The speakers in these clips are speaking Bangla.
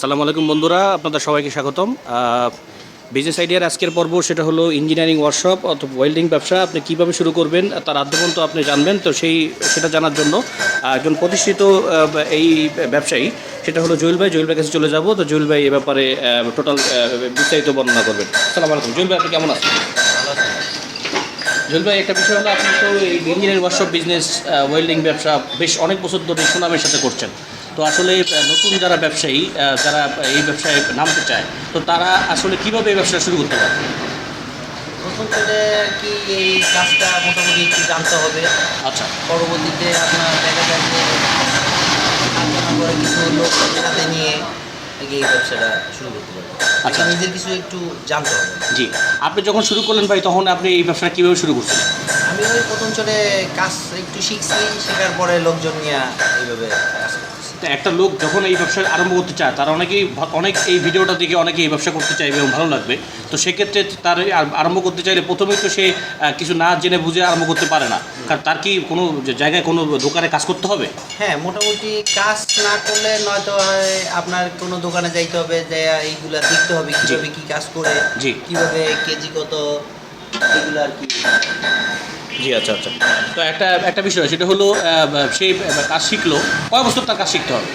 সালামু আলাইকুম বন্ধুরা, আপনাদের সবাইকে স্বাগতম। বিজনেস আইডিয়ার আজকের পর্ব সেটা হলো ইঞ্জিনিয়ারিং ওয়ার্কশপ অথবা ওয়েল্ডিং ব্যবসা। আপনি কীভাবে শুরু করবেন, তার আদ্যপন্ত আপনি জানবেন, তো সেই, সেটা জানার জন্য একজন প্রতিষ্ঠিত এই ব্যবসায়ী, সেটা হলো জুয়েল ভাই। জুয়েল ভাই কাছে চলে যাব, তো জুয়েল ভাই এ ব্যাপারে টোটাল বিস্তারিত বর্ণনা করবেন। সালাম আলাইকুম। জুয়েল ভাই, আপনি কেমন আছেন? জুয়েল ভাই, একটা বিষয় হলো, আপনি তো এই ইঞ্জিনিয়ারিং ওয়ার্কশপ বিজনেস ওয়েল্ডিং ব্যবসা বেশ অনেক বছর ধরে সুনামের সাথে করছেন। তো আসলে নতুন যারা ব্যবসায়ী যারা এই ব্যবসায় নামতে চায় তো তারা আসলে কীভাবে এই ব্যবসা শুরু করতে পারে? কি এই কাজটা মোটামুটি একটু জানতে হবে। আচ্ছা। পরবর্তীতে আপনার দেখা যায় যে আলোচনা করে কিছু লোক সাথে নিয়ে এই ব্যবসাটা শুরু করতে পারবে আচ্ছা। আচ্ছা। নিজের কিছু একটু জানতে হবে। জি। আপনি যখন শুরু করলেন ভাই তখন আপনি এই ব্যবসাটা কীভাবে শুরু করছেন? আমি ওই প্রথম চলে কাজ একটু শিখছি শেখার পরে লোকজন নিয়ে এইভাবে কাজ তো একটা লোক যখন এই ব্যবসা আরম্ভ করতে চায় তারা অনেকেই অনেক এই ভিডিওটা দেখে অনেকে এই ব্যবসা করতে চাইবে এবং ভালো লাগবে। তো সেক্ষেত্রে তার আর- আরম্ভ করতে চাইলে প্রথমেই তো সে কিছু না জেনে বুঝে আরম্ভ করতে পারে না। কারণ তার কি কোনো জায়গায় কোনো দোকানে কাজ করতে হবে? হ্যাঁ মোটামুটি কাজ না করলে নয়তো আপনার কোনো দোকানে যাইতে হবে যে এইগুলা দেখতে হবে কীভাবে কী কাজ করে জি। কীভাবে কেজি কত এগুলো আর কি। জি আচ্ছা আচ্ছা। তো একটা একটা বিষয় সেটা হলো সেই কাজ শিখলো কয় বছর তার কাজ শিখতে হবে?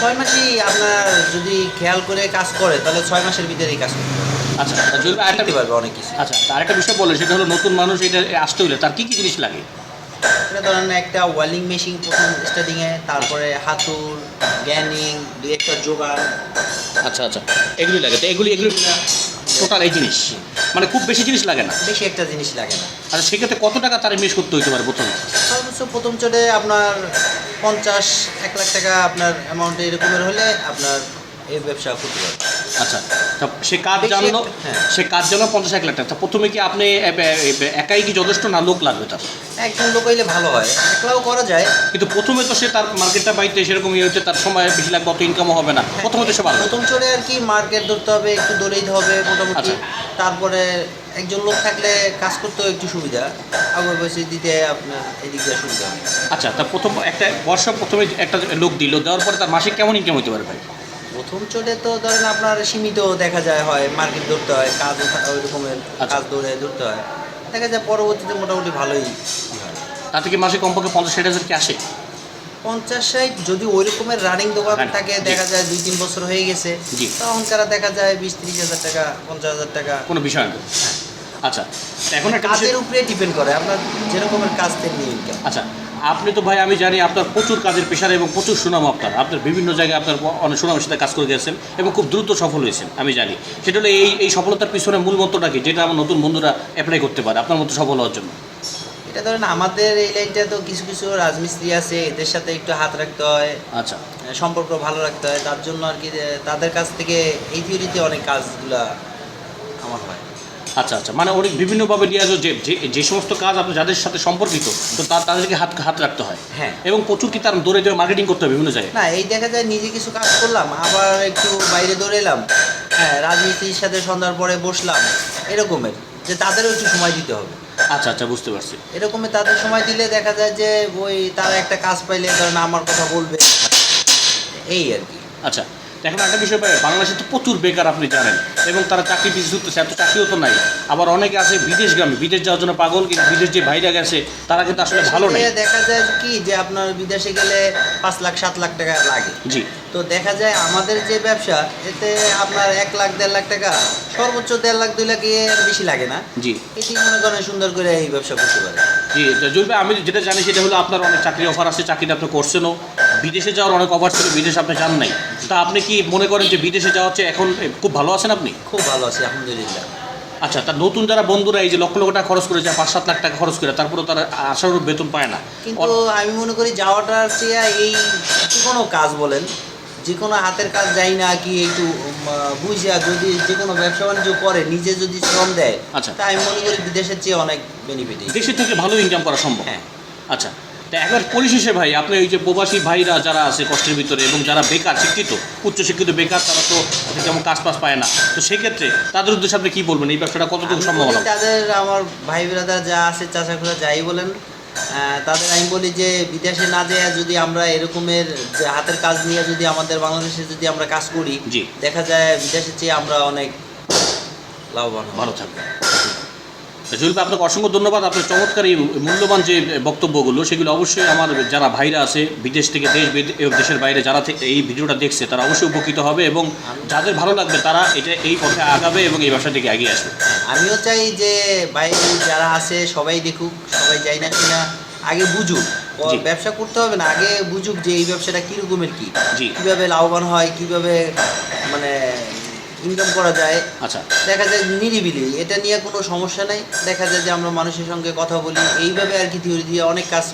ছয় মাসই আপনার যদি খেয়াল করে কাজ করে তাহলে ছয় মাসের ভিতরেই কাজ করতে পারবে আচ্ছা যদি আরেকটা পারবে অনেক কিছু। আচ্ছা আর একটা বিষয় বলে সেটা হলো নতুন মানুষ এটা আসতে হলে তার কী কী জিনিস লাগে? এটা ধরেন একটা ওয়েল্ডিং মেশিন প্রথম স্টার্টিংয়ে তারপরে হাতুর গ্যানিং দু একটা জোগাড়। আচ্ছা আচ্ছা এগুলি লাগে। তো এগুলি এগুলি টোটাল এই জিনিস। মানে খুব বেশি জিনিস লাগে না। বেশি একটা জিনিস লাগে না। আচ্ছা সেক্ষেত্রে কত টাকা তার ইনভেস্ট করতে হইতে পারে প্রথমে? সর্বোচ্চ প্রথম চলে আপনার পঞ্চাশ এক লাখ টাকা আপনার অ্যামাউন্ট এরকমের হলে আপনার এই ব্যবসা করতে পারবে আচ্ছা তা সে কাজ জানলো হ্যাঁ। সে কাজ জানলো পঞ্চাশ এক লাখ টাকা? তা প্রথমে কি আপনি একাই কি যথেষ্ট না লোক লাগবে তার? একজন লোক হইলে ভালো হয় একলাও করা যায়। কিন্তু প্রথমে তো সে তার মার্কেটটা বাইতে সেরকম ইয়ে হচ্ছে তার সময় বেশি লাগবে অত ইনকামও হবে না। প্রথমে তো সে ভালো। প্রথম চলে আর কি মার্কেট ধরতে হবে একটু দৌড়াইতে হবে মোটামুটি। আচ্ছা। তারপরে একজন লোক থাকলে কাজ করতেও একটু সুবিধা আবার বসে দিতে আপনার এদিক দিয়ে সুবিধা আচ্ছা তা প্রথম একটা বর্ষ প্রথমে একটা লোক দিল দেওয়ার পরে তার মাসিক কেমন ইনকাম হতে পারে ভাই? প্রথম চলে তো ধরেন আপনার সীমিত দেখা যায় হয় মার্কেট ধরতে হয় কাজ ওই রকমের আচ্ছা। কাজ দৌড়ে ধরতে হয়। দেখা যায় পরবর্তীতে মোটামুটি ভালোই হয়। তাতে কি মাসে কমপক্ষে পঞ্চাশ ষাট হাজার কি আসে? পঞ্চাশ ষাট যদি ওই রকমের রানিং দোকান থাকে দেখা যায় দুই তিন বছর হয়ে গেছে তখন কারা দেখা যায় বিশ ত্রিশ হাজার টাকা পঞ্চাশ হাজার টাকা। কোনো বিষয় না। আচ্ছা এখন কাজের উপরে ডিপেন্ড করে আপনার যেরকমের কাজ তেমনি আচ্ছা আপনি তো ভাই আমি জানি আপনার প্রচুর কাজের পেশার এবং প্রচুর সুনাম আপনার। আপনার বিভিন্ন জায়গায় আপনার অনেক সুনামের সাথে কাজ করে গেছেন এবং খুব দ্রুত সফল হয়েছেন আমি জানি। সেটা হলো এই এই সফলতার পিছনে মূল মন্ত্রটা কি যেটা আমার নতুন বন্ধুরা অ্যাপ্লাই করতে পারে আপনার মতো সফল হওয়ার জন্য? এটা ধরেন আমাদের এই লাইনটা তো কিছু কিছু রাজমিস্ত্রি আছে এদের সাথে একটু হাত রাখতে হয় আচ্ছা। সম্পর্ক ভালো রাখতে হয় তার জন্য আর কি তাদের কাছ থেকে এই থিওরিতে অনেক কাজগুলা আমার হয়। আচ্ছা আচ্ছা। মানে অনেক বিভিন্নভাবে নিয়ে আসো যে যে- সমস্ত কাজ আপনি যাদের সাথে সম্পর্কিত তো তার তাদেরকে হাত হাত রাখতে হয়। হ্যাঁ। এবং প্রচুর কি তার দৌড়ে দৌড়ে মার্কেটিং করতে হবে বিভিন্ন জায়গায়? না এই দেখা যায় নিজে কিছু কাজ করলাম আবার একটু বাইরে দৌড়ে এলাম। হ্যাঁ রাজনীতির সাথে সন্ধ্যার পরে বসলাম এরকমের যে তাদেরও একটু সময় দিতে হবে। আচ্ছা আচ্ছা বুঝতে পারছি। এরকমের তাদের সময় দিলে দেখা যায় যে ওই তারা একটা কাজ পাইলে ধরেন আমার কথা বলবে এই আর কি। আচ্ছা এখন একটা বিষয় পাই বাংলাদেশে তো প্রচুর বেকার আপনি জানেন এবং তারা চাকরি পিছিয়ে ছুটতেছে এত চাকরিও তো নাই। আবার অনেকে আছে বিদেশগামী বিদেশ যাওয়ার জন্য পাগল কিন্তু বিদেশ যে ভাইরা গেছে তারা কিন্তু আসলে ভালো নেই। দেখা যায় কি যে আপনার বিদেশে গেলে পাঁচ লাখ সাত লাখ টাকা লাগে। জি। তো দেখা যায় আমাদের যে ব্যবসা এতে আপনার এক লাখ দেড় লাখ টাকা সর্বোচ্চ দেড় লাখ দুই লাখ এর বেশি লাগে না। জি। এটি মনে করেন সুন্দর করে এই ব্যবসা করতে পারে। জি ভাই, আমি যেটা জানি সেটা হলো আপনার অনেক চাকরি অফার আছে চাকরিটা আপনি করছেনও। বিদেশে যাওয়ার অনেক অফার ছিল বিদেশে আপনি যান নাই। তা আপনি কি মনে করেন যে বিদেশে যাওয়া হচ্ছে এখন খুব ভালো আছেন আপনি? খুব ভালো আছি আলহামদুলিল্লাহ। আচ্ছা তা নতুন যারা বন্ধুরা এই যে লক্ষ লক্ষ টাকা খরচ করে যায় পাঁচ সাত লাখ টাকা খরচ করে তারপরে তারা আশানুরূপ বেতন পায় না। কিন্তু আমি মনে করি যাওয়াটার চেয়ে এই যে কোনো কাজ বলেন যে কোনো হাতের কাজ যাই না কি একটু বুঝিয়া যদি যে কোনো ব্যবসা বাণিজ্য করে নিজে যদি শ্রম দেয় আচ্ছা। তা আমি মনে করি বিদেশের চেয়ে অনেক বেনিফিট দেশের থেকে ভালো ইনকাম করা সম্ভব। হ্যাঁ। আচ্ছা তা একবার পরিশেষে ভাই আপনি এই যে প্রবাসী ভাইরা যারা আছে কষ্টের ভিতরে এবং যারা বেকার শিক্ষিত উচ্চশিক্ষিত বেকার তারা তো যেমন কাজ পাস পায় না। তো সেক্ষেত্রে তাদের উদ্দেশ্যে আপনি কী বলবেন? এই ব্যবসাটা কতটুকু সম্ভব হবে তাদের আমার ভাই ব্রাদার যা আছে চাষা করে যাই বলেন তাদের আমি বলি যে বিদেশে না যেয়ে যদি আমরা এরকমের যে হাতের কাজ নিয়ে যদি আমাদের বাংলাদেশে যদি আমরা কাজ করি। দেখা যায় বিদেশের চেয়ে আমরা অনেক লাভবান ভালো থাকবেন। জুয়েল আপনাকে অসংখ্য ধন্যবাদ। আপনার চমৎকার এই মূল্যবান যে বক্তব্যগুলো সেগুলো অবশ্যই আমার যারা ভাইরা আছে বিদেশ থেকে দেশ দেশের বাইরে যারা এই ভিডিওটা দেখছে তারা অবশ্যই উপকৃত হবে এবং যাদের ভালো লাগবে তারা এটা এই পথে আগাবে এবং এই ব্যবসা থেকে এগিয়ে আসবে। আমিও চাই যে বাইরে যারা আছে সবাই দেখুক সবাই যাই না কিনা আগে বুঝুক। ব্যবসা করতে হবে না আগে বুঝুক যে এই ব্যবসাটা কিরকমের কি। কীভাবে লাভবান হয় কীভাবে মানে ইনকাম করা যায়। আচ্ছা। দেখা যায় নিরিবিলি এটা নিয়ে কোনো সমস্যা নাই। দেখা যায় যে আমরা মানুষের সঙ্গে কথা বলি এইভাবে আর কি থিওরি দিয়ে অনেক কাজ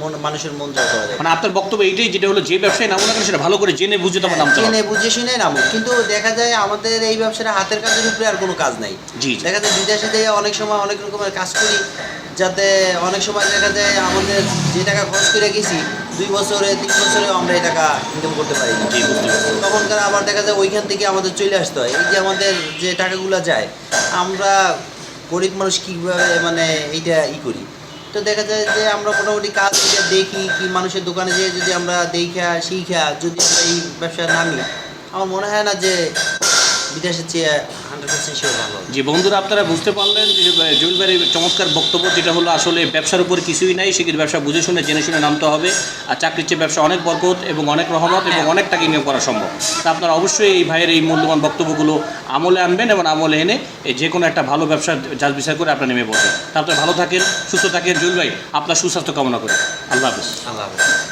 মন মানুষের মন জয় করা যায়। মানে আপনার বক্তব্য এইটাই যেটা হলো যে ব্যবসায় নামো না কেন সেটা ভালো করে জেনে বুঝে তোমার নামতে হবে। জেনে বুঝে শুনে নামুক কিন্তু দেখা যায় আমাদের এই ব্যবসাটা হাতের কাজের উপরে আর কোনো কাজ নাই। জি জি। দেখা যায় বিদেশে যেয়ে অনেক সময় অনেক রকমের কাজ করি যাতে অনেক সময় দেখা যায় আমাদের যে টাকা খরচ করে গেছি দুই বছরে তিন বছরে আমরা এই টাকা ইনকাম করতে পারি না। তখনকার আবার দেখা যায় ওইখান থেকে আমাদের চলে আসতে হয়। এই যে আমাদের যে টাকাগুলো যায় আমরা গরিব মানুষ কীভাবে মানে এইটা ই করি? তো দেখা যায় যে আমরা মোটামুটি কাজ দেখি কি মানুষের দোকানে যেয়ে যদি আমরা দেখা শিখা যদি আমরা এই ব্যবসায় নামি আমার মনে হয় না যে বিদেশের চেয়ে হান্ড্রেড পার্সেন্ট শিওর ভালো। হবে। যে বন্ধুরা আপনারা বুঝতে পারলেন যে জুয়েল ভাইয়ের চমৎকার বক্তব্য যেটা হলো আসলে ব্যবসার উপর কিছুই নাই সেক্ষেত্রে ব্যবসা বুঝে শুনে জেনে শুনে নামতে হবে। আর চাকরির চেয়ে ব্যবসা অনেক বরকত এবং অনেক রহমত এবং অনেক টাকা ইনকাম করা সম্ভব। তা আপনারা অবশ্যই এই ভাইয়ের এই মূল্যবান বক্তব্যগুলো আমলে আনবেন এবং আমলে এনে এই যে কোনো একটা ভালো ব্যবসা যাচ বিচার করে আপনারা নেমে পড়বেন তা আপনারা ভালো থাকেন সুস্থ থাকেন। জুয়েল ভাই আপনার সুস্বাস্থ্য কামনা করি। আল্লাহ হাফিজ। আল্লাহ হাফেজ।